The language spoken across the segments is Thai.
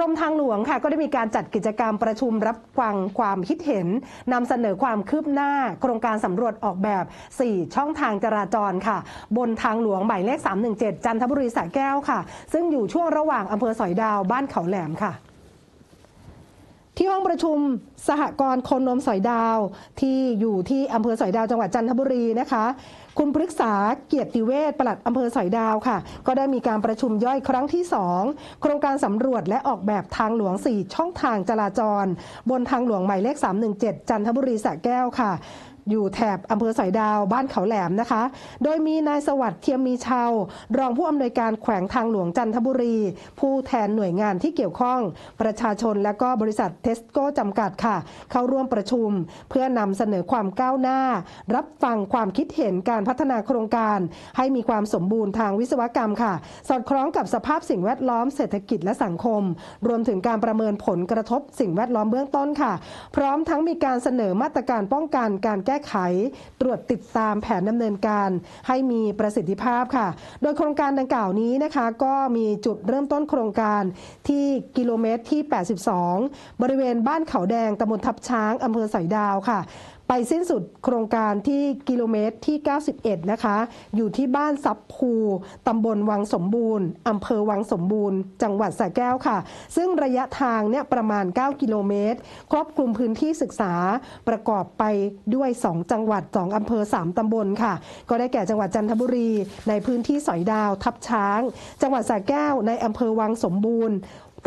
กรมทางหลวงค่ะ ก็ได้มีการจัดกิจกรรมประชุมรับฟังความคิดเห็นนำเสนอความคืบหน้า โครงการสำรวจออกแบบ 4 ช่องทางจราจรค่ะ บนทางหลวงหมายเลข 317 จันทบุรีสระแก้วค่ะ ซึ่งอยู่ช่วงระหว่างอำเภอสอยดาวบ้านเขาแหลมค่ะ ที่ห้องประชุมสหกรณ์คนนมสอยดาว ที่อยู่ที่อำเภอสอยดาวจังหวัดจันทบุรีนะคะ คุณปรึกษาเกียรติเวชปลัดอำเภอสอยดาวค่ะ ก็ได้มีการประชุมย่อยครั้งที่ 2 โครงการสำรวจและออกแบบทางหลวง 4 ช่องทางจราจร บนทางหลวงหมายเลข 317 จันทบุรีสระแก้วค่ะ อยู่แถบอำเภอสอยดาวบ้านเขาแหลมนะคะ โดยมีนายสวัสดิ์เทียมมีชาวรองผู้อำนวยการแขวงทางหลวงจันทบุรี ผู้แทนหน่วยงานที่เกี่ยวข้อง ประชาชนและก็บริษัทเทสโก้จำกัดค่ะ เข้าร่วมประชุม เพื่อนำเสนอความก้าวหน้า รับฟังความคิดเห็นการพัฒนาโครงการ ให้มีความสมบูรณ์ทางวิศวกรรมค่ะ สอดคล้องกับสภาพสิ่งแวดล้อมเศรษฐกิจและสังคม รวมถึงการประเมินผลกระทบสิ่งแวดล้อมเบื้องต้นค่ะ พร้อมทั้งมีการเสนอมาตรการป้องกันการแก้ไข ตรวจติดตามแผนดำเนินการให้มีประสิทธิภาพค่ะ โดยโครงการดังกล่าวนี้นะคะ ก็มีจุดเริ่มต้นโครงการที่กิโลเมตรที่ 82 บริเวณบ้านเขาแดงตำบลทับช้างอำเภอสอยดาวค่ะ ไปสิ้นสุดโครงการที่กิโลเมตรที่ 91 นะคะ อยู่ที่บ้านซับภูตำบลวังสมบูรณ์อำเภอวังสมบูรณ์ จังหวัดสระแก้วค่ะ ซึ่งระยะทางเนี่ยประมาณ 9 กิโลเมตร ครอบคลุมพื้นที่ศึกษาประกอบไปด้วย 2 จังหวัด 2 อำเภอ 3 ตำบลค่ะ ก็ได้แก่จังหวัดจันทบุรี ในพื้นที่สอยดาว ทับช้าง จังหวัดสระแก้วในอำเภอวังสมบูรณ์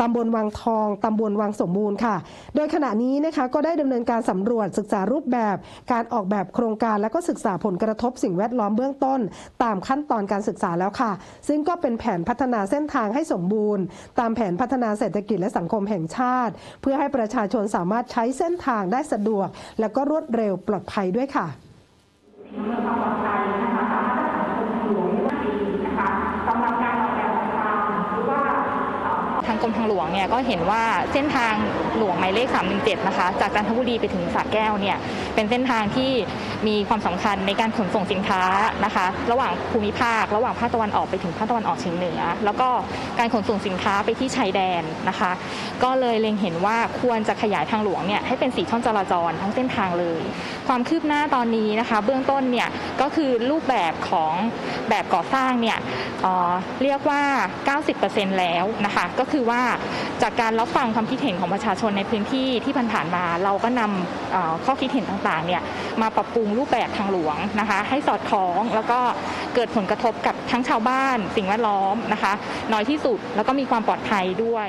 ตำบลวังทอง ตำบลวังสมบูรณ์ค่ะ โดยขณะนี้นะคะก็ได้ดำเนินการสำรวจศึกษารูปแบบ การออกแบบโครงการและก็ศึกษาผลกระทบสิ่งแวดล้อมเบื้องต้น ตามขั้นตอนการศึกษาแล้วค่ะ ซึ่งก็เป็นแผนพัฒนาเส้นทางให้สมบูรณ์ ตามแผนพัฒนาเศรษฐกิจและสังคมแห่งชาติ เพื่อให้ประชาชนสามารถใช้เส้นทางได้สะดวก และก็รวดเร็วปลอดภัยด้วยค่ะ กรมทางหลวงเนี่ยก็เห็นว่าเส้นทางหลวงหมายเลข 317 นะคะ จากจันทบุรีไปถึงสระแก้วเนี่ยเป็นเส้นทางที่ มีความสำคัญในการขนส่งสินค้านะคะ ระหว่างภูมิภาค ระหว่างภาคตะวันออกไปถึงภาคตะวันออกเฉียงเหนือ แล้วก็การขนส่งสินค้าไปที่ชายแดนนะคะ ก็เลยเล็งเห็นว่าควรจะขยายทางหลวงเนี่ยให้เป็นสีช่องจราจรทั้งเส้นทางเลย ความคืบหน้าตอนนี้นะคะ เบื้องต้นเนี่ยก็คือรูปแบบของแบบก่อสร้างเนี่ยเเรียกว่า 90%แล้วนะคะ ก็คือว่าจากการรับฟังความคิดเห็นของประชาชนในพื้นที่ที่ผ่านๆมา เราก็นำข้อคิดเห็นต่างๆเนี่ยมาปรับปรุงรูปแบบทางหลวงนะคะ ให้สอดคล้องแล้วก็เกิดผลกระทบกับทั้งชาวบ้าน สิ่งแวดล้อมนะคะ น้อยที่สุดแล้วก็มีความปลอดภัยด้วย